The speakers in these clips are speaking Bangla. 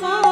啊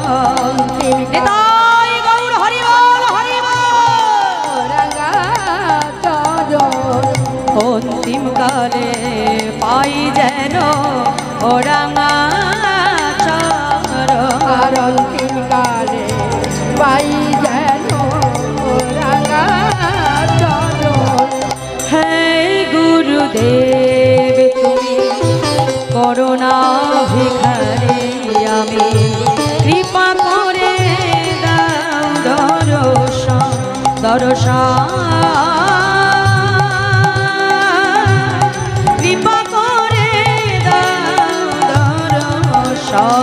অন্তরে পাই যেন ওরাঙা চর অন্তিমকালে পাই যেন ওরাঙা চর হে গুরুদেব তুমি করোনা ভিখারে আমি কৃপা করে দর্শন দর্শন 然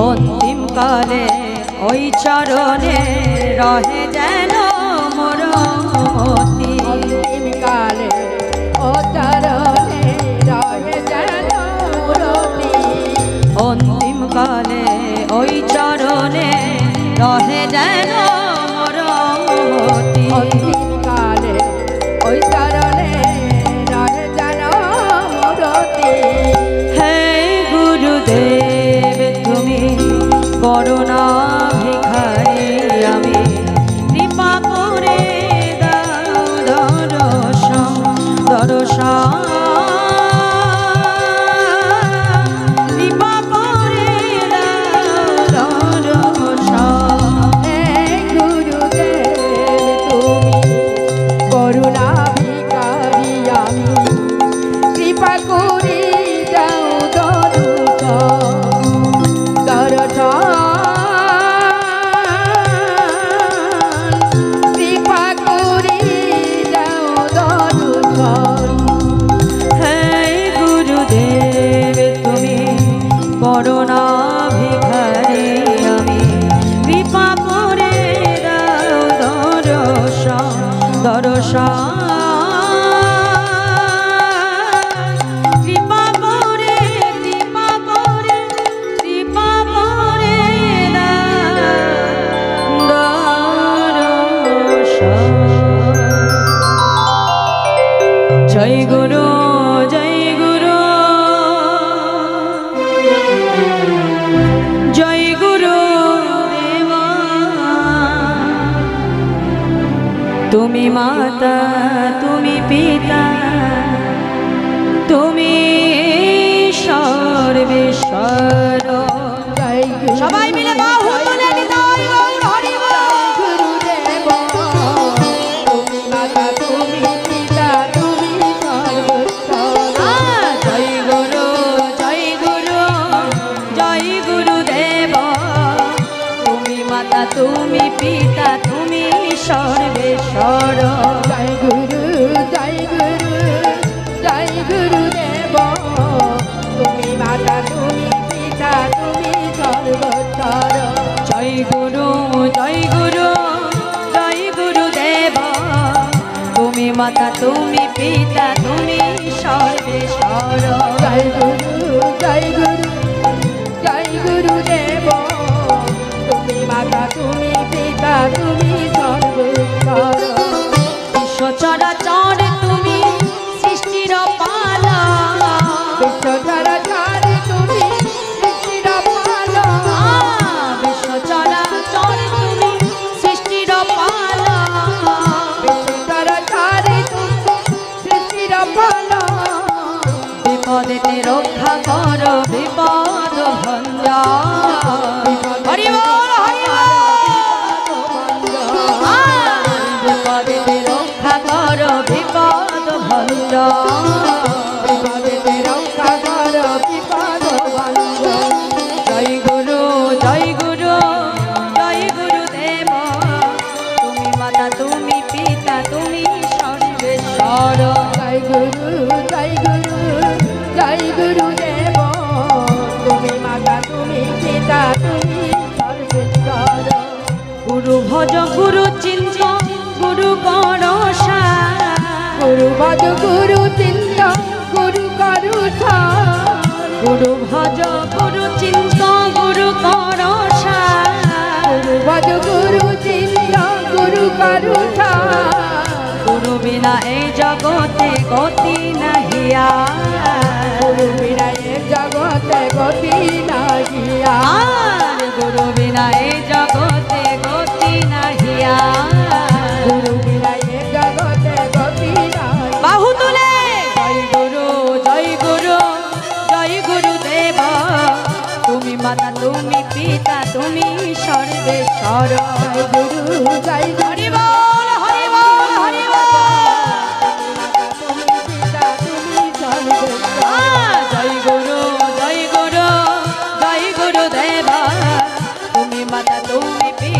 অন্তিম কালে ওই চরণে রহে যেন মোর মতি অন্তিম কালে ও চরণে রহে যেন মতি অন্তিম কালে ওই চরণে রহে যেন তুমি মাতা তুমি পিতা তুমি সর্বেশ্বর tu me বিপদেতে রক্ষা কর বিপদ ভঞ্জা ভজ গুরু চিন্ত গুরু করসা গুরু ভজ গুরু চিন্ত গুরু করুসা গুরু ভজ গুরু চিন্ত গুরু করসা গুরু ভজ গুরু চিন্ত গুরু করুসা গুরু বিনা এই জগতে গতি মাতা তুমি পিতা তুমি সর্বে সর্বেশ্বর। গুরু গাই হরি বল হরি বল। হরি জয় গুরু জয় গুরু জয় গুরু দেবা তুমি মাতা তুমি পিতা